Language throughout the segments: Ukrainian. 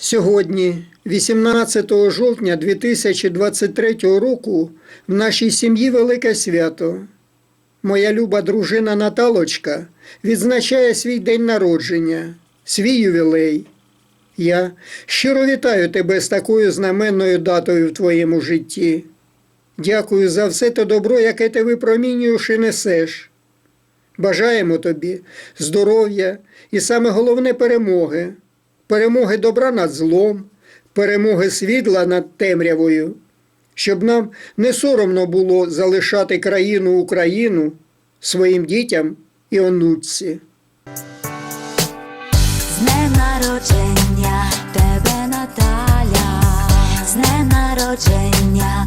Сьогодні, 18 жовтня 2023 року, в нашій сім'ї велике свято. Моя люба дружина Наталочка відзначає свій день народження, свій ювілей. Я щиро вітаю тебе з такою знаменною датою в твоєму житті. Дякую за все те добро, яке ти випромінюєш і несеш. Бажаємо тобі здоров'я і саме головне перемоги, перемоги добра над злом, перемоги світла над темрявою, щоб нам не соромно було залишати країну Україну своїм дітям і онуці. З днем народження тебе, Наталя, з народження,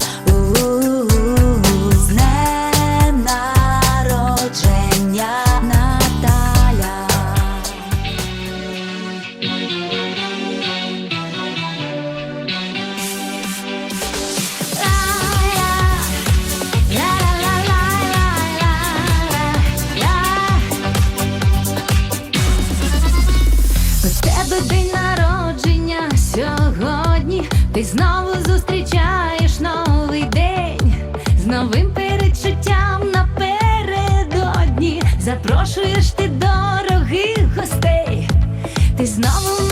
день народження сьогодні. Ти знову зустрічаєш новий день з новим передчуттям напередодні. Запрошуєш ти дорогих гостей. Ти знову